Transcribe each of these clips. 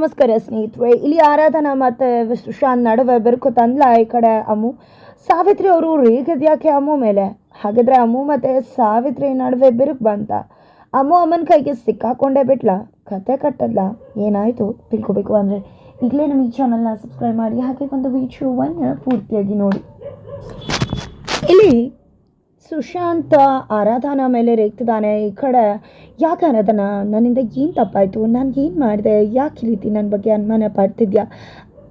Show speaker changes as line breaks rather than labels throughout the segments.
ನಮಸ್ಕಾರ ಸ್ನೇಹಿತರೆ, ಇಲ್ಲಿ ಆರಾಧನಾ ಮತ್ತು ಸುಶಾಂತ್ ನಡುವೆ ಬೆರುಕು ತಂದ್ಲ ಈ ಕಡೆ ಅಮ್ಮು ಸಾವಿತ್ರಿ ಅವರು ರೇಗದ್ ಯಾಕೆ ಅಮ್ಮು ಮೇಲೆ? ಹಾಗಾದ್ರೆ ಅಮ್ಮು ಮತ್ತು ಸಾವಿತ್ರಿ ನಡುವೆ ಬಿರುಕು ಬಂತ. ಅಮ್ಮು ಅಮ್ಮನ ಕೈಗೆ ಸಿಕ್ಕಾಕೊಂಡೇ ಬಿಟ್ಲ, ಕತೆ ಕಟ್ಟದ್ಲ. ಏನಾಯಿತು? ತಿಳ್ಕೊಬೇಕು ಅಂದರೆ ಈಗಲೇ ನಮ್ಮ ಈ ಚಾನಲ್ನ ಸಬ್ಸ್ಕ್ರೈಬ್ ಮಾಡಿ, ಹಾಗೆ ಒಂದು ವಿಡಿಯೋವನ್ನು ಪೂರ್ತಿಯಾಗಿ ನೋಡಿ. ಇಲ್ಲಿ ಸುಶಾಂತ ಆರಾಧನ ಮೇಲೆ ರೇಗ್ತಿದ್ದಾನೆ ಈ ಕಡೆ. ಯಾಕೆ ಆರಾಧನ? ನನ್ನಿಂದ ಏನು ತಪ್ಪಾಯಿತು? ನಾನು ಏನು ಮಾಡಿದೆ? ಯಾಕೆ ರೀತಿ ನನ್ನ ಬಗ್ಗೆ ಅನುಮಾನ ಪಡ್ತಿದ್ಯಾ?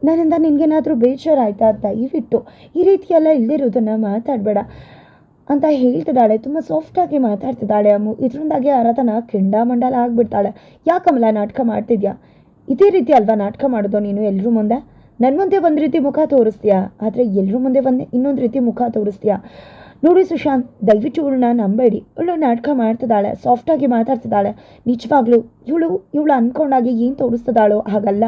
ನನ್ನಿಂದ ನಿನಗೇನಾದರೂ ಬೇಜಾರಾಯ್ತಾ? ದಯವಿಟ್ಟು ಈ ರೀತಿಯೆಲ್ಲ ಇಲ್ದಿರೋದನ್ನು ಮಾತಾಡಬೇಡ ಅಂತ ಹೇಳ್ತಿದ್ದಾಳೆ. ತುಂಬ ಸಾಫ್ಟಾಗಿ ಮಾತಾಡ್ತಿದ್ದಾಳೆ ಅಮ್ಮು ಇದರಿಂದಾಗಿ ಆರಾಧನಾ ಕೆಂಡಾಮಂಡಲ ಆಗಿಬಿಡ್ತಾಳೆ. ಯಾಕಮ್ಮಲ್ಲ ನಾಟಕ ಮಾಡ್ತಿದ್ಯಾ? ಇದೇ ರೀತಿ ಅಲ್ವಾ ನಾಟಕ ಮಾಡೋದು ನೀನು ಎಲ್ಲರೂ ಮುಂದೆ? ನನ್ನ ಮುಂದೆ ಒಂದು ರೀತಿ ಮುಖ ತೋರಿಸ್ತೀಯಾ? ಆದರೆ ಎಲ್ಲರೂ ಮುಂದೆ ಒಂದು ಇನ್ನೊಂದು ರೀತಿ ಮುಖ ತೋರಿಸ್ತೀಯಾ? ನೋಡಿ ಸುಶಾಂತ್ ದಯವಿಟ್ಟು ಅವಳನ್ನ ನಂಬೇಡಿ. ಅವಳು ನಾಟಕ ಮಾಡ್ತಿದ್ದಾಳೆ ಸಾಫ್ಟಾಗಿ ಮಾತಾಡ್ತಿದ್ದಾಳೆ. ನಿಜವಾಗ್ಲೂ ಇವಳು ಇವಳು ಅಂದ್ಕೊಂಡಾಗಿ ಏನು ತೋರಿಸ್ತದಾಳೋ ಹಾಗಲ್ಲ.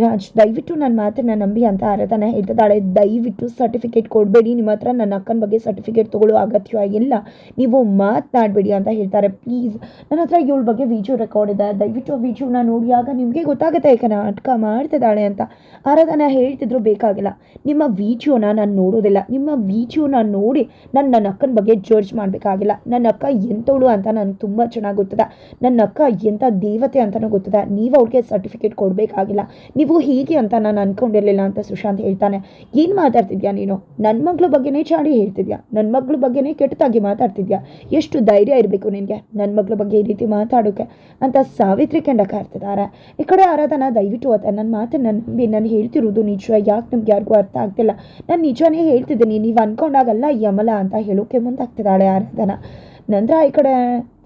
ರಾಜ್, ದಯವಿಟ್ಟು ನನ್ನ ಮಾತ್ರ ನಂಬಿ ಅಂತ ಆರಾಧನೆ ಹೇಳ್ತಿದ್ದಾಳೆ. ದಯವಿಟ್ಟು ಸರ್ಟಿಫಿಕೇಟ್ ಕೊಡಬೇಡಿ. ನಿಮ್ಮ ಹತ್ರ ನನ್ನ ಅಕ್ಕನ ಬಗ್ಗೆ ಸರ್ಟಿಫಿಕೇಟ್ ತೊಗೊಳ್ಳೋ ಅಗತ್ಯ ಇಲ್ಲ. ನೀವು ಮಾತನಾಡಬೇಡಿ ಅಂತ ಹೇಳ್ತಾರೆ. ಪ್ಲೀಸ್ ನನ್ನ ಹತ್ರ ಇವಳ ಬಗ್ಗೆ ವಿಡಿಯೋ ರೆಕಾರ್ಡ್ ಇದೆ. ದಯವಿಟ್ಟು ಆ ವಿಡಿಯೋನ ನೋಡಿ ಆಗ ನಿಮಗೆ ಗೊತ್ತಾಗುತ್ತೆ ಯಾಕೆ ನಾಟಕ ಮಾಡ್ತಿದ್ದಾಳೆ ಅಂತ. ಆರಾಧನೆ ಹೇಳ್ತಿದ್ರು ಬೇಕಾಗಿಲ್ಲ. ನಿಮ್ಮ ವಿಡಿಯೋನ ನಾನು ನೋಡೋದಿಲ್ಲ. ನಿಮ್ಮ ವಿಡಿಯೋನ ನೋಡಿ ನಾನು ನನ್ನ ಅಕ್ಕನ ಬಗ್ಗೆ ಜಡ್ಜ್ ಮಾಡಬೇಕಾಗಿಲ್ಲ. ನನ್ನ ಅಕ್ಕ ಎಂಥವಳು ಅಂತ ನಾನು ತುಂಬ ಚೆನ್ನಾಗಿ ಗೊತ್ತದೆ ನನ್ನ ಅಕ್ಕ ಎಂಥ ದೇವತೆ ಅಂತಲೂ ಗೊತ್ತಿದೆ. ನೀವು ಅವ್ರಿಗೆ ಸರ್ಟಿಫಿಕೇಟ್ ಕೊಡಬೇಕಾಗಿಲ್ಲ. ನೀವು ಹೀಗೆ ಅಂತ ನಾನು ಅನ್ಕೊಂಡಿರಲಿಲ್ಲ ಅಂತ ಸುಶಾಂತ್ ಹೇಳ್ತಾನೆ. ಏನು ಮಾತಾಡ್ತಿದ್ಯಾ ನೀನು? ನನ್ನ ಮಗಳ ಬಗ್ಗೆನೇ ಚಾಡಿ ಹೇಳ್ತಿದ್ಯಾ? ನನ್ನ ಮಗಳ ಬಗ್ಗೆನೇ ಕೆಟ್ಟದಾಗಿ ಮಾತಾಡ್ತಿದ್ಯಾ? ಎಷ್ಟು ಧೈರ್ಯ ಇರಬೇಕು ನಿನಗೆ ನನ್ನ ಮಗಳ ಬಗ್ಗೆ ಈ ರೀತಿ ಮಾತಾಡೋಕೆ? ಅಂತ ಸಾವಿತ್ರಿ ಕೆಂಡ ಕಾರ್ತಿದ್ದಾರೆ ಈ ಕಡೆ ಆರಾಧನಾ, ದಯವಿಟ್ಟು ಆತ ನನ್ನ ಮಾತನ್ನು ನಂಬಿ ನಾನು ಹೇಳ್ತಿರೋದು ನಿಜ, ಯಾಕೆ ನಿಮ್ಗೆ ಯಾರಿಗೂ ಅರ್ಥ ಆಗ್ತಿಲ್ಲ. ನಾನು ನಿಜವೇ ಹೇಳ್ತಿದ್ದೀನಿ, ನೀವು ಅನ್ಕೊಂಡಾಗಲ್ಲ ಯಮಲ ಅಂತ ಹೇಳೋಕೆ ಮುಂದಾಗ್ತಿದ್ದಾಳೆ ಆರಾಧನಾ. ನಂತರ ಈ ಕಡೆ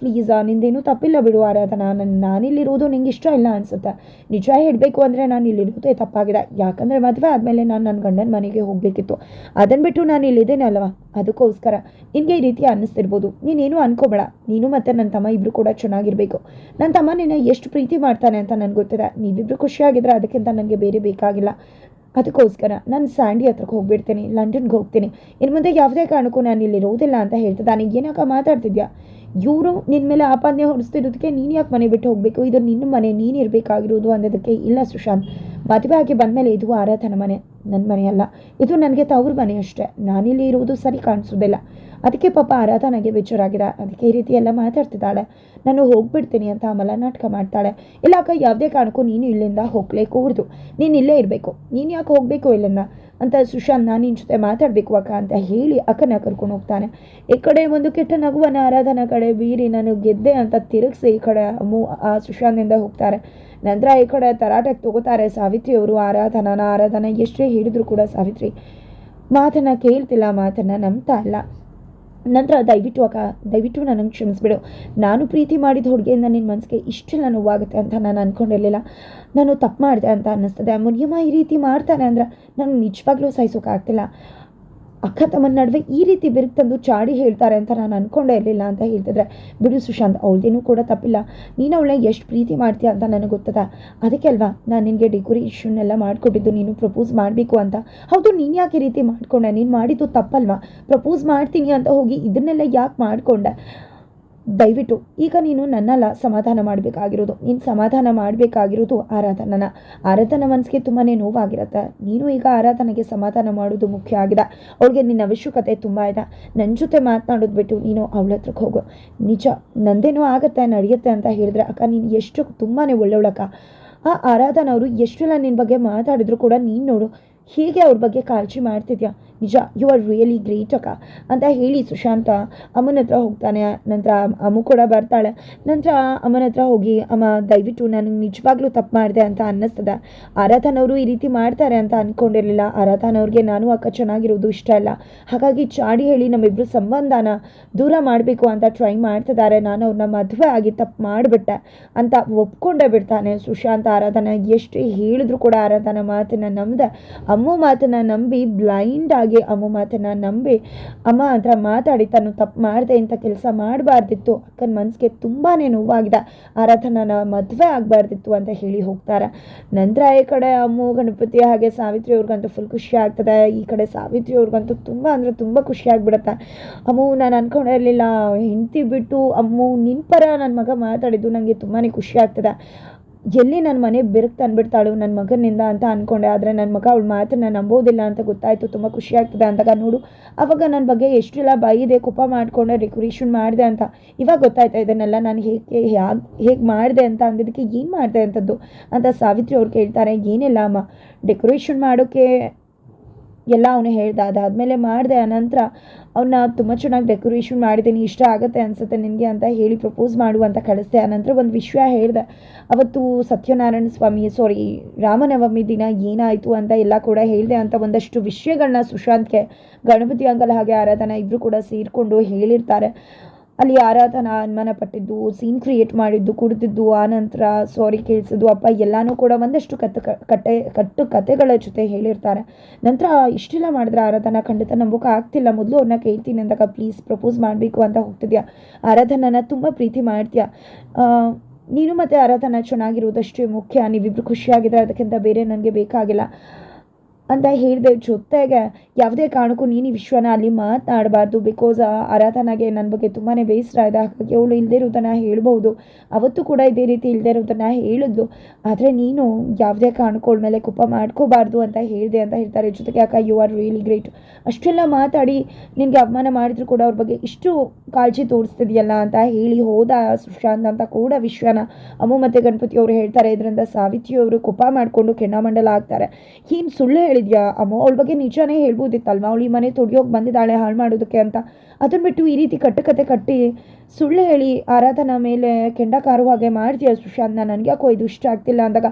ಪ್ಲೀಸ್ ನಿಂದೇನು ತಪ್ಪಿಲ್ಲ ಬಿಡು ಆರಾಧನಾ ನನ್ನ ನಾನಿಲ್ಲಿರೋದು ನಿಂಗೆ ಇಷ್ಟ ಇಲ್ಲ ಅನಿಸುತ್ತೆ. ನಿಜ ಹೇಳಬೇಕು ಅಂದರೆ ನಾನು ಇಲ್ಲಿರೋದೇ ತಪ್ಪಾಗಿದೆ. ಯಾಕಂದರೆ ಮದುವೆ ಆದಮೇಲೆ ನಾನು ನನ್ನ ಗಂಡನ ಮನೆಗೆ ಹೋಗಬೇಕಿತ್ತು. ಅದನ್ನು ಬಿಟ್ಟು ನಾನು ಇಲ್ಲಿದ್ದೇನೆ ಅಲ್ವಾ? ಅದಕ್ಕೋಸ್ಕರ ನಿನಗೆ ಈ ರೀತಿ ಅನ್ನಿಸ್ತಿರ್ಬೋದು. ನೀನೇನು ಅನ್ಕೋಬೇಡ. ನೀನು ಮತ್ತು ನನ್ನ ತಮ್ಮ ಇಬ್ಬರು ಕೂಡ ಚೆನ್ನಾಗಿರಬೇಕು. ನನ್ನ ತಮ್ಮ ನಿನ್ನ ಎಷ್ಟು ಪ್ರೀತಿ ಮಾಡ್ತಾನೆ ಅಂತ ನನಗೆ ಗೊತ್ತಿದೆ. ನೀವಿಬ್ಬರು ಖುಷಿಯಾಗಿದ್ದರೆ ಅದಕ್ಕಿಂತ ನನಗೆ ಬೇರೆ ಬೇಕಾಗಿಲ್ಲ. ಅದಕ್ಕೋಸ್ಕರ ನಾನು ಸ್ಯಾಂಡಿ ಹತ್ರಕ್ಕೆ ಹೋಗ್ಬಿಡ್ತೀನಿ, ಲಂಡನ್ಗೆ ಹೋಗ್ತೀನಿ. ಇನ್ನು ಮುಂದೆ ಯಾವುದೇ ಕಾರಣಕ್ಕೂ ನಾನು ಇಲ್ಲಿ ಇರೋದಿಲ್ಲ ಅಂತ ಹೇಳ್ತಿದ್ದಾನೆ. ಏನಕ್ಕ ಮಾತಾಡ್ತಿದ್ಯಾ? ಇವರು ನಿನ್ನ ಮೇಲೆ ಆಪಾದನೆ ಹೊರಿಸ್ತಿರೋದಕ್ಕೆ ನೀನು ಯಾಕೆ ಮನೆ ಬಿಟ್ಟು ಹೋಗಬೇಕು? ಇದು ನಿನ್ನ ಮನೆ, ನೀನು ಇರಬೇಕಾಗಿರೋದು ಅನ್ನೋದಕ್ಕೆ ಇಲ್ಲ ಸುಶಾಂತ್. ಮದುವೆ ಆಗಿ ಬಂದಮೇಲೆ ಇದು ಆರಾಧನ ಮನೆ ನನ್ನ ಮನೆಯಲ್ಲ ಇದು ನನಗೆ ತವ್ರ ಮನೆ ಅಷ್ಟೇ. ನಾನಿಲ್ಲಿ ಇರುವುದು ಸರಿ ಕಾಣಿಸೋದಿಲ್ಲ ಅದಕ್ಕೆ ಪಾಪ ಆರಾಧನೆಗೆ ಬೇಜಾರಾಗಿದೆ ಅದಕ್ಕೆ ಈ ರೀತಿ ಎಲ್ಲ ಮಾತಾಡ್ತಿದ್ದಾಳೆ. ನಾನು ಹೋಗ್ಬಿಡ್ತೀನಿ ಅಂತ ಆಮೇಲೆ ನಾಟಕ ಮಾಡ್ತಾಳೆ. ಇಲ್ಲ ಅಕ್ಕ, ಯಾವುದೇ ಕಾರಣಕ್ಕೂ ನೀನು ಇಲ್ಲಿಂದ ಹೋಗಲೇ ಕೂಡ್ದು ನೀನು ಇಲ್ಲೇ ಇರಬೇಕು. ನೀನು ಯಾಕೆ ಹೋಗಬೇಕು ಇಲ್ಲಿಂದ? ಅಂತ ಸುಶಾಂತ್ ನಾನು ನಿನ್ನ ಜೊತೆ ಮಾತಾಡಬೇಕು ಅಕ್ಕ ಅಂತ ಹೇಳಿ ಅಕ್ಕನ ಕರ್ಕೊಂಡು ಹೋಗ್ತಾನೆ. ಈ ಕಡೆ ಒಂದು ಕೆಟ್ಟ ನಗುವನ ಆರಾಧನಾ ಕಡೆ ಬೀರಿ ನಾನು ಗೆದ್ದೆ ಅಂತ ತಿರುಗಿಸಿ ಈ ಕಡೆ ಮೂ ಆ ಸುಶಾಂತಿಂದ ಹೋಗ್ತಾರೆ. ನಂತರ ಈ ಕಡೆ ತರಾಟೆಗೆ ತಗೋತಾರೆ ಸಾವಿತ್ರಿ ಅವರು ಆರಾಧನಾನ ಆರಾಧನಾ ಎಷ್ಟೇ ಹೇಳಿದ್ರು ಕೂಡ ಸಾವಿತ್ರಿ. ಮಾತನ್ನು ಕೇಳ್ತಿಲ್ಲ, ಮಾತನ್ನು ನಂಬ್ತಾ ಇಲ್ಲ. ನಂತರ ದಯವಿಟ್ಟು ಅಕ್ಕ, ದಯವಿಟ್ಟು ನನಗೆ ಕ್ಷಮಿಸ್ಬಿಡು. ನಾನು ಪ್ರೀತಿ ಮಾಡಿದ ಹುಡುಗಿಯಿಂದ ನಿನ್ನ ಮನಸ್ಸಿಗೆ ಇಷ್ಟೆಲ್ಲ ನೋವಾಗುತ್ತೆ ಅಂತ ನಾನು ಅಂದ್ಕೊಂಡಿರಲಿಲ್ಲ ನಾನು ತಪ್ಪು ಮಾಡಿದೆ ಅಂತ ಅನ್ನಿಸ್ತದೆ. ಮುನಿಯಮ್ಮ ಈ ರೀತಿ ಮಾಡ್ತಾನೆ ಅಂದ್ರೆ ನಾನು ನಿಜವಾಗ್ಲೂ ಸಹಿಸೋಕ್ಕಾಗ್ತಿಲ್ಲ ಅಕ್ಕ ತಮ್ಮನ ನಡುವೆ ಈ ರೀತಿ ಬಿರುಕು ತಂದು ಚಾಡಿ ಹೇಳ್ತಾರೆ ಅಂತ ನಾನು ಅಂದ್ಕೊಂಡೇ ಇರಲಿಲ್ಲ ಅಂತ ಹೇಳ್ತಿದ್ರೆ, ಬಿಡು ಸುಶಾಂತ್, ಅವಳದೇನೂ ಕೂಡ ತಪ್ಪಿಲ್ಲ. ನೀನು ಅವಳನ್ನ ಎಷ್ಟು ಪ್ರೀತಿ ಮಾಡ್ತೀಯ ಅಂತ ನನಗೆ ಗೊತ್ತದ. ಅದಕ್ಕೆ ಅಲ್ವಾ, ನಾನು ನಿನಗೆ ಡೆಕೋರೇಷನ್ ಎಲ್ಲ ಮಾಡಿಕೊಟ್ಟಿದ್ದು ನೀನು ಪ್ರಪೋಸ್ ಮಾಡಬೇಕು ಅಂತ. ಹೌದು, ನೀನು ಯಾಕೆ ಈ ರೀತಿ ಮಾಡಿಕೊಂಡೆ? ನೀನು ಮಾಡಿದ್ದು ತಪ್ಪಲ್ವಾ? ಪ್ರಪೋಸ್ ಮಾಡ್ತೀನಿ ಅಂತ ಹೋಗಿ ಇದನ್ನೆಲ್ಲ ಯಾಕೆ ಮಾಡಿಕೊಂಡೆ? ದಯವಿಟ್ಟು ಈಗ ನೀನು ನನ್ನಲ್ಲ ಸಮಾಧಾನ ಮಾಡಬೇಕಾಗಿರೋದು. ನೀನು ಸಮಾಧಾನ ಮಾಡಬೇಕಾಗಿರೋದು ಆರಾಧನನ. ಆರಾಧನ ಮನಸ್ಸಿಗೆ ತುಂಬಾ ನೋವಾಗಿರತ್ತೆ. ನೀನು ಈಗ ಆರಾಧನೆಗೆ ಸಮಾಧಾನ ಮಾಡೋದು ಮುಖ್ಯ ಆಗಿದೆ. ಅವಳಿಗೆ ನಿನ್ನ ಅವಶ್ಯಕತೆ ತುಂಬ ಇದೆ. ನನ್ನ ಜೊತೆ ಮಾತನಾಡೋದು ಬಿಟ್ಟು ನೀನು ಅವಳ ಹತ್ರಕ್ಕೆ ಹೋಗು. ನಿಜ, ನಂದೇನೋ ಆಗುತ್ತೆ, ನಡೆಯುತ್ತೆ ಅಂತ ಹೇಳಿದ್ರೆ ಅಕ್ಕ, ನೀನು ಎಷ್ಟು ತುಂಬಾ ಒಳ್ಳೆಯವಳಕ್ಕ ಆ ಆರಾಧನ ಅವರು ಎಷ್ಟೆಲ್ಲ ನಿನ್ನ ಬಗ್ಗೆ ಮಾತಾಡಿದ್ರು ಕೂಡ ನೀನು ನೋಡು. ಹೀಗೆ ಅವ್ರ ಬಗ್ಗೆ ಕಾಳಜಿ ಮಾಡ್ತಿದ್ಯಾ? ನಿಜ ಯು ಆರ್ ರಿಯಲಿ ಗ್ರೇಟ್ ಅಕ್ಕ, ಅಂತ ಹೇಳಿ ಸುಶಾಂತ ಅಮ್ಮನ ಹತ್ರ ಹೋಗ್ತಾನೆ. ನಂತರ ಅಮ್ಮ ಕೂಡ ಬರ್ತಾಳೆ. ನಂತರ ಅಮ್ಮನ ಹತ್ರ ಹೋಗಿ, ಅಮ್ಮ, ದಯವಿಟ್ಟು ನನಗೆ ನಿಜವಾಗ್ಲೂ ತಪ್ಪು ಮಾಡಿದೆ ಅಂತ ಅನ್ನಿಸ್ತದೆ. ಆರಾಧನವರು ಈ ರೀತಿ ಮಾಡ್ತಾರೆ ಅಂತ ಅಂದ್ಕೊಂಡಿರಲಿಲ್ಲ ಆರಾಧನವ್ರಿಗೆ ನಾನು ಅಕ್ಕ ಚೆನ್ನಾಗಿರೋದು ಇಷ್ಟ ಇಲ್ಲ. ಹಾಗಾಗಿ ಚಾಡಿ ಹೇಳಿ ನಮ್ಮಿಬ್ಬರು ಸಂಬಂಧನ ದೂರ ಮಾಡಬೇಕು ಅಂತ ಟ್ರೈ ಮಾಡ್ತಿದ್ದಾರೆ. ನಾನು ಅವ್ರನ್ನ ಮದುವೆ ಆಗಿ ತಪ್ಪು ಮಾಡಿಬಿಟ್ಟೆ ಅಂತ ಒಪ್ಕೊಂಡೇ ಬಿಡ್ತಾನೆ ಸುಶಾಂತ್ ಆರಾಧನ. ಎಷ್ಟು ಹೇಳಿದ್ರು ಕೂಡ ಆರಾಧನ ಮಾತನ್ನ ನಂಬದೆ, ಅಮ್ಮ ಮಾತನ್ನ ನಂಬಿ ಬ್ಲೈಂಡ್ ಅಮ್ಮು ಮಾತನ್ನ ನಂಬಿ ಅಮ್ಮ ಹತ್ರ ಮಾತಾಡಿ ತಾನು ತಪ್ಪು ಮಾಡಿದೆ ಅಂತ ಕೆಲಸ ಮಾಡಬಾರ್ದಿತ್ತು. ಅಕ್ಕನ ಮನಸ್ಸಿಗೆ ತುಂಬಾ ನೋವಾಗಿದೆ. ಆರಾಧನನ ಮದುವೆ ಆಗಬಾರ್ದಿತ್ತು ಅಂತ ಹೇಳಿ ಹೋಗ್ತಾರೆ. ನಂತರ ಈ ಕಡೆ ಅಮ್ಮ, ಗಣಪತಿ ಹಾಗೆ ಸಾವಿತ್ರಿ ಅವ್ರಿಗಂತೂ ಫುಲ್ ಖುಷಿ ಆಗ್ತದೆ. ಈ ಕಡೆ ಸಾವಿತ್ರಿ ಅವ್ರಿಗಂತೂ ತುಂಬ ಅಂದರೆ ತುಂಬ ಖುಷಿ ಆಗಿಬಿಡುತ್ತೆ. ಅಮ್ಮ, ನಾನು ಅನ್ಕೊಂಡಿರಲಿಲ್ಲ ಹೆಂಡತಿ ಬಿಟ್ಟು ಅಮ್ಮ ನಿನ್ನ ಪರ ನನ್ನ ಮಗ ಮಾತಾಡಿದ್ದು ನನಗೆ ತುಂಬಾ ಖುಷಿ ಆಗ್ತದೆ. ಎಲ್ಲಿ ನನ್ನ ಮನೆ ಬಿರುಕು ತಂದುಬಿಡ್ತಾಳು ನನ್ನ ಮಗನಿಂದ ಅಂತ ಅಂದ್ಕೊಂಡೆ ಆದರೆ ನನ್ನ ಮಗ ಅವ್ಳು ನಾನು ನಂಬೋದಿಲ್ಲ ಅಂತ ಗೊತ್ತಾಯಿತು. ತುಂಬ ಖುಷಿ ಆಗ್ತದೆ ಅಂದಾಗ ನೋಡು, ಅವಾಗ ನನ್ನ ಬಗ್ಗೆ ಎಷ್ಟೆಲ್ಲ ಬೈದೆ ಕೋಪ ಮಾಡಿಕೊಂಡೆ, ಡೆಕೋರೇಷನ್ ಮಾಡಿದೆ ಅಂತ. ಇವಾಗ ಗೊತ್ತಾಯ್ತಾ ಇದನ್ನೆಲ್ಲ ನಾನು ಹೇಗೆ, ಹೇಗ್, ಹೇಗೆ ಮಾಡಿದೆ ಅಂತ ಅಂದಿದ್ದಕ್ಕೆ ಏನು ಮಾಡಿದೆ ಅಂತದ್ದು ಅಂತ ಸಾವಿತ್ರಿ ಅವ್ರು ಕೇಳ್ತಾರೆ. ಏನಿಲ್ಲ ಅಮ್ಮ, ಡೆಕೋರೇಷನ್ ಮಾಡೋಕ್ಕೆ ಎಲ್ಲ ಅವನು ಹೇಳ್ದ. ಅದಾದಮೇಲೆ ಮಾಡಿದೆ, ಆನಂತರ ಅವನ್ನ ತುಂಬ ಚೆನ್ನಾಗಿ ಡೆಕೋರೇಷನ್ ಮಾಡಿದ್ದೀನಿ ಇಷ್ಟ ಆಗುತ್ತೆ ಅನಿಸುತ್ತೆ ನಿನಗೆ ಅಂತ ಹೇಳಿ ಪ್ರಪೋಸ್ ಮಾಡು ಅಂತ ಕಳಿಸ್ದೆ. ಆನಂತರ ಒಂದು ವಿಷಯ ಹೇಳಿದೆ, ಅವತ್ತು ಸತ್ಯನಾರಾಯಣ ಸ್ವಾಮಿ ಸಾರಿ ರಾಮನವಮಿ ದಿನ ಏನಾಯಿತು ಅಂತ ಎಲ್ಲ ಕೂಡ ಹೇಳಿದೆ ಅಂತ ಒಂದಷ್ಟು ವಿಷಯಗಳನ್ನ ಸುಶಾಂತ್ಗೆ, ಗಣಪತಿ ಅಂಕಲ್ ಹಾಗೆ ಆರಾಧನಾ ಇಬ್ಬರು ಕೂಡ ಸೇರಿಕೊಂಡು ಹೇಳಿರ್ತಾರೆ. ಅಲ್ಲಿ ಆರಾಧನ ಅನುಮಾನಪಟ್ಟಿದ್ದು ಸೀನ್ ಕ್ರಿಯೇಟ್ ಮಾಡಿದ್ದು ಕುಡಿದಿದ್ದು ಆನಂತರ ಸಾರಿ ಕೇಳಿಸಿದ್ದು ಅಪ್ಪ ಎಲ್ಲನೂ ಕೂಡ ಒಂದಷ್ಟು ಕತ್ತು ಕಟ್ಟೆ ಕಟ್ಟು ಕತೆಗಳ ಜೊತೆ ಹೇಳಿರ್ತಾರೆ. ನಂತರ ಇಷ್ಟೆಲ್ಲ ಮಾಡಿದ್ರೆ ಆರಾಧನಾ ಖಂಡಿತ ನಂಬೋಕೆ ಆಗ್ತಿಲ್ಲ. ಮೊದಲು ಅವ್ರನ್ನ ಕೇಳ್ತೀನಿ ಅಂದಾಗ ಪ್ಲೀಸ್ ಪ್ರಪೋಸ್ ಮಾಡಬೇಕು ಅಂತ ಹೋಗ್ತಿದ್ಯಾ? ಆರಾಧನನ ತುಂಬ ಪ್ರೀತಿ ಮಾಡ್ತೀಯಾ? ಆ, ನೀನು ಮತ್ತು ಆರಾಧನಾ ಚೆನ್ನಾಗಿರೋದಷ್ಟೇ ಮುಖ್ಯ. ನೀವಿಬ್ರು ಖುಷಿಯಾಗಿದ್ರೆ ಅದಕ್ಕಿಂತ ಬೇರೆ ನನಗೆ ಬೇಕಾಗಿಲ್ಲ. ಅಂತ ಹೇಳಿದೆ, ಜೊತೆಗೆ ಯಾವುದೇ ಕಾರಣಕ್ಕೂ ನೀನು ಈ ವಿಶ್ವನ ಅಲ್ಲಿ ಮಾತನಾಡಬಾರ್ದು. ಬಿಕಾಸ್ ಆರಾಧನಾಗೆ ನನ್ನ ಬಗ್ಗೆ ತುಂಬಾ ಬೇಸರ ಇದೆ. ಹಾಗಾಗಿ ಅವಳು ಇಲ್ಲದೇ ಇರೋದನ್ನು ಹೇಳ್ಬೋದು ಅವತ್ತು ಕೂಡ ಇದೇ ರೀತಿ ಇಲ್ಲದೇ ಇರೋದನ್ನು ಹೇಳಿದ್ಲು. ಆದರೆ ನೀನು ಯಾವುದೇ ಕಾರಣಕ್ಕೂ ಮೇಲೆ ಕುಪ ಮಾಡ್ಕೋಬಾರ್ದು ಅಂತ ಹೇಳಿದೆ ಅಂತ ಹೇಳ್ತಾರೆ. ಜೊತೆಗೆ ಅಕ್ಕ ಯು ಆರ್ ರಿಯಲಿ ಗ್ರೇಟ್ ಅಷ್ಟೆಲ್ಲ ಮಾತಾಡಿ ನಿನಗೆ ಅವಮಾನ ಮಾಡಿದ್ರು ಕೂಡ ಅವ್ರ ಬಗ್ಗೆ ಇಷ್ಟು ಕಾಳಜಿ ತೋರಿಸ್ತಿದೆಯಲ್ಲ ಅಂತ ಹೇಳಿ ಹೋದ ಸುಶಾಂತ್ ಅಂತ ಕೂಡ ವಿಶ್ವನ ಅಮ್ಮ ಮತ್ತು ಗಣಪತಿ ಅವರು ಹೇಳ್ತಾರೆ. ಇದರಿಂದ ಸಾವಿತ್ರಿಯವರು ಕೋಪ ಮಾಡಿಕೊಂಡು ಕೆಣ್ಣಾಮಂಡಲ ಆಗ್ತಾರೆ ಏನು ಸುಳ್ಳು ಹೇಳಿದ್ಯಾ ಅಮ್ಮ, ಅವಳ ಬಗ್ಗೆ ನಿಜಾನೇ ಹೇಳ್ಬೋದಿತ್ತಲ್ವಾ? ಅವಳು ಈ ಮನೆ ತೊಡಿಯೋಗಿ ಬಂದಿದ್ದಾಳೆ, ಹಾಳು ಮಾಡೋದಕ್ಕೆ ಅಂತ. ಅದನ್ನ ಬಿಟ್ಟು ಈ ರೀತಿ ಕಟ್ಟುಕತೆ ಕಟ್ಟಿ ಸುಳ್ಳು ಹೇಳಿ ಆರಾಧನ ಮೇಲೆ ಕೆಂಡ ಕಾರುವ ಹಾಗೆ ಮಾಡ್ತೀಯ ಸುಶಾಂತ್ನ? ನನಗೆ ಯಾಕೋ ಇದು ಇಷ್ಟ ಆಗ್ತಿಲ್ಲ ಅಂದಾಗ.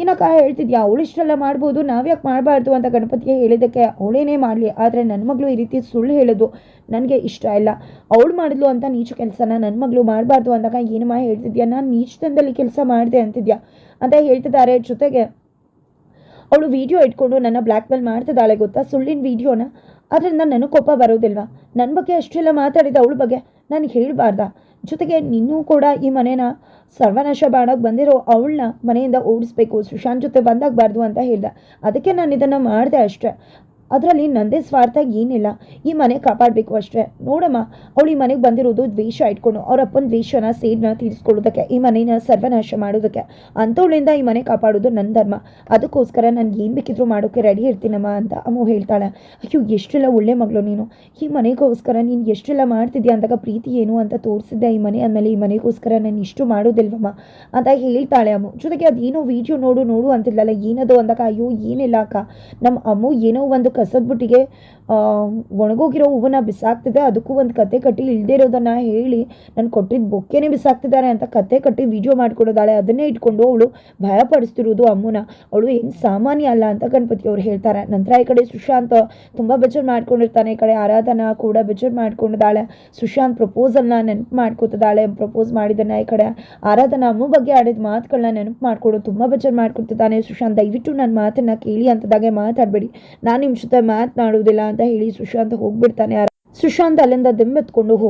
ಏನಕ್ಕ ಹೇಳ್ತಿದ್ಯಾ? ಅವಳು ಇಷ್ಟೆಲ್ಲ ಮಾಡ್ಬೋದು ನಾವ್ಯಾಕೆ ಮಾಡಬಾರ್ದು ಅಂತ ಗಣಪತಿಗೆ ಹೇಳಿದ್ದಕ್ಕೆ ಅವಳೇನೇ ಮಾಡಲಿ. ಆದರೆ ನನ್ನ ಮಗಳು ಈ ರೀತಿ ಸುಳ್ಳು ಹೇಳೋದು ನನಗೆ ಇಷ್ಟ ಇಲ್ಲ. ಅವಳು ಮಾಡಿದ್ಲು ಅಂತ ನೀಚ ಕೆಲಸನ ನನ್ನ ಮಗಳು ಮಾಡಬಾರ್ದು ಅಂದಾಗ, ಏನಮ್ಮ ಹೇಳ್ತಿದ್ಯಾ? ನಾನು ನೀಚತನದಲ್ಲಿ ಕೆಲಸ ಮಾಡಿದೆ ಅಂತಿದ್ಯಾ? ಅಂತ ಹೇಳ್ತಿದ್ದಾರೆ ಜೊತೆಗೆ ಅವಳು ವಿಡಿಯೋ ಇಟ್ಕೊಂಡು ನನ್ನ ಬ್ಲ್ಯಾಕ್ ಮೇಲ್ ಮಾಡ್ತಿದ್ದಾಳೆ ಗೊತ್ತಾ? ಸುಳ್ಳಿನ ವಿಡಿಯೋನ ಅದರಿಂದ ನನಗೆ ಕೋಪ ಬರೋದಿಲ್ವಾ? ನನ್ನ ಬಗ್ಗೆ ಅಷ್ಟೆಲ್ಲ ಮಾತಾಡಿದ ಅವಳ ಬಗ್ಗೆ ನಾನು ಹೇಳಬಾರ್ದ? ಜೊತೆಗೆ ನಿನ್ನೂ ಕೂಡ ಈ ಮನೇನ ಸರ್ವನಾಶ ಮಾಡೋಕೆ ಬಂದಿರೋ ಅವಳನ್ನ ಮನೆಯಿಂದ ಓಡಿಸ್ಬೇಕು. ಸುಶಾಂತ್ ಜೊತೆ ಬಂದಾಗಬಾರ್ದು ಅಂತ ಹೇಳ್ದೆ. ಅದಕ್ಕೆ ನಾನು ಇದನ್ನು ಮಾಡಿದೆ ಅಷ್ಟೇ. ಅದರಲ್ಲಿ ನಂದೇ ಸ್ವಾರ್ಥ ಏನಿಲ್ಲ. ಈ ಮನೆ ಕಾಪಾಡಬೇಕು ಅಷ್ಟೇ. ನೋಡಮ್ಮ, ಅವಳು ಈ ಮನೆಗೆ ಬಂದಿರೋದು ದ್ವೇಷ ಇಟ್ಕೊಂಡು ಅವ್ರ ಅಪ್ಪನ ದ್ವೇಷನ, ಸೇಡ್ನ ತೀರಿಸ್ಕೊಳ್ಳೋದಕ್ಕೆ, ಈ ಮನೆಯ ಸರ್ವನಾಶ ಮಾಡೋದಕ್ಕೆ. ಅಂಥವಳಿಂದ ಈ ಮನೆ ಕಾಪಾಡೋದು ನನ್ನ ಧರ್ಮ. ಅದಕ್ಕೋಸ್ಕರ ನಾನು ಏನು ಬೇಕಿದ್ರು ಮಾಡೋಕ್ಕೆ ರೆಡಿ ಇರ್ತೀನಮ್ಮ ಅಂತ ಅಮ್ಮ ಹೇಳ್ತಾಳೆ. ಅಯ್ಯೋ ಎಷ್ಟೆಲ್ಲ ಒಳ್ಳೆ ಮಗಳು ನೀನು. ಈ ಮನೆಗೋಸ್ಕರ ನೀನು ಎಷ್ಟೆಲ್ಲ ಮಾಡ್ತಿದ್ಯಾ ಅಂದಾಗ ಪ್ರೀತಿ ಏನು ಅಂತ ತೋರಿಸಿದ್ದೆ ಈ ಮನೆ ಅಂದಮೇಲೆ ಈ ಮನೆಗೋಸ್ಕರ ನಾನು ಇಷ್ಟು ಮಾಡೋದಿಲ್ವಮ್ಮ ಅಂತ ಹೇಳ್ತಾಳೆ ಅಮ್ಮ. ಜೊತೆಗೆ ಅದೇನೋ ವಿಡಿಯೋ ನೋಡು ನೋಡು ಅಂತಿದ್ಲಲ್ಲ, ಏನದು ಅಂದಾಗ, ಅಯ್ಯೋ, ಏನಿಲ್ಲ ಅಕ್ಕ. ನಮ್ಮ ಅಮ್ಮ ಏನೋ ಒಂದು ಕಸದ ಬುಟ್ಟಿಗೆ ಒಣಗೋಗಿರೋ ಹೂವನ್ನ ಬಿಸಾಕ್ತಿದೆ. ಅದಕ್ಕೂ ಒಂದು ಕತೆ ಕಟ್ಟಿ ಇಲ್ಲದೇ ಇರೋದನ್ನು ಹೇಳಿ ನಾನು ಕೊಟ್ಟಿದ್ದ ಬೊಕ್ಕೆನೇ ಬಿಸಾಕ್ತಿದ್ದಾರೆ ಅಂತ ಕತೆ ಕಟ್ಟಿ ವಿಡಿಯೋ ಮಾಡ್ಕೊಡೋದಾಳೆ. ಅದನ್ನೇ ಇಟ್ಕೊಂಡು ಅವಳು ಭಯಪಡಿಸ್ತಿರೋದು ಅಮ್ಮನ. ಅವಳು ಏನು ಸಾಮಾನ್ಯ ಅಲ್ಲ ಅಂತ ಗಣಪತಿ ಅವ್ರು ಹೇಳ್ತಾರೆ. ನಂತರ ಈ ಕಡೆ ಸುಶಾಂತ್ ತುಂಬ ಬೇಜಾರು ಮಾಡ್ಕೊಂಡಿರ್ತಾನೆ. ಈ ಕಡೆ ಆರಾಧನಾ ಕೂಡ ಬೇಜಾರು ಮಾಡ್ಕೊಂಡಿದ್ದಾಳೆ. ಸುಶಾಂತ್ ಪ್ರಪೋಸಲ್ನ ನೆನಪು ಮಾಡ್ಕೊತಿದ್ದಾಳೆ. ಪ್ರಪೋಸ್ ಮಾಡಿದ್ದನ್ನು ಈ ಕಡೆ ಆರಾಧನಾ ಅಮ್ಮ ಬಗ್ಗೆ ಆಡಿದ ಮಾತುಗಳನ್ನ ನೆನಪು ಮಾಡ್ಕೊಡೋದು ತುಂಬ ಬೇಜಾರು ಮಾಡ್ಕೊತಿದ್ದಾನೆ. ಸುಶಾಂತ್, ದಯವಿಟ್ಟು ನನ್ನ ಮಾತನ್ನ ಕೇಳಿ ಅಂತದಾಗೆ ಮಾತಾಡಬೇಡಿ. ನಾನು ನಿಮ್ಮ ಜೊತೆ ಮಾತನಾಡುವುದಿಲ್ಲ ಅಂತ ಹೇಳಿ ಸುಶಾಂತ್ ಹೋಗ್ಬಿಡ್ತಾನೆ. ಸುಶಾಂತ್ ಅಲ್ಲಿಂದ ದಿಂಬೆತ್ಕೊಂಡು ಹೋಗಿ